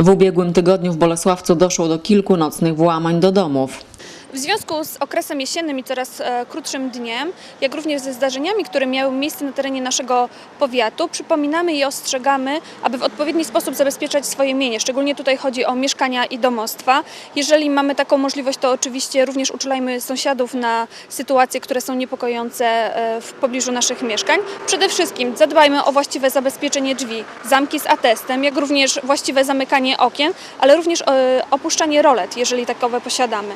W ubiegłym tygodniu w Bolesławcu doszło do kilku nocnych włamań do domów. W związku z okresem jesiennym i coraz e, krótszym dniem, jak również ze zdarzeniami, które miały miejsce na terenie naszego powiatu, przypominamy i ostrzegamy, aby w odpowiedni sposób zabezpieczać swoje mienie. Szczególnie tutaj chodzi o mieszkania i domostwa. Jeżeli mamy taką możliwość, to oczywiście również uczulajmy sąsiadów na sytuacje, które są niepokojące e, w pobliżu naszych mieszkań. Przede wszystkim zadbajmy o właściwe zabezpieczenie drzwi, zamki z atestem, jak również właściwe zamykanie okien, ale również e, opuszczanie rolet, jeżeli takowe posiadamy.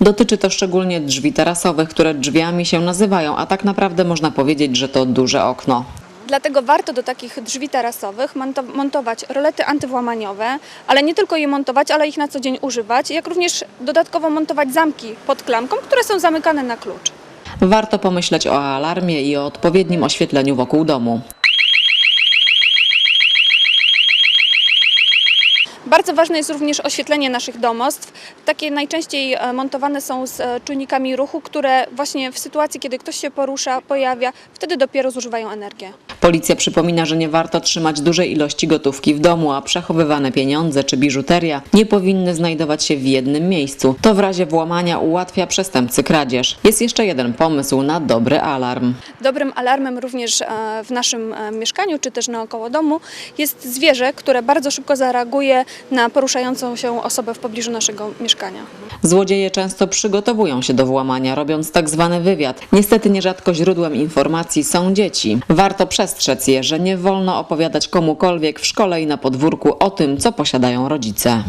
Dotyczy to szczególnie drzwi tarasowych, które drzwiami się nazywają, a tak naprawdę można powiedzieć, że to duże okno. Dlatego warto do takich drzwi tarasowych monto- montować rolety antywłamaniowe, ale nie tylko je montować, ale ich na co dzień używać, jak również dodatkowo montować zamki pod klamką, które są zamykane na klucz. Warto pomyśleć o alarmie i o odpowiednim oświetleniu wokół domu. Bardzo ważne jest również oświetlenie naszych domostw. Takie najczęściej e, montowane są z e, czujnikami ruchu, które właśnie w sytuacji, kiedy ktoś się porusza, pojawia, wtedy dopiero zużywają energię. Policja przypomina, że nie warto trzymać dużej ilości gotówki w domu, a przechowywane pieniądze czy biżuteria nie powinny znajdować się w jednym miejscu. To w razie włamania ułatwia przestępcy kradzież. Jest jeszcze jeden pomysł na dobry alarm. Dobrym alarmem również e, w naszym e, mieszkaniu czy też naokoło domu jest zwierzę, które bardzo szybko zareaguje na poruszającą się osobę w pobliżu naszego mieszkania. Złodzieje często przygotowują się do włamania, robiąc tak zwany wywiad. Niestety nierzadko źródłem informacji są dzieci. Warto przestrzec je, że nie wolno opowiadać komukolwiek w szkole i na podwórku o tym, co posiadają rodzice.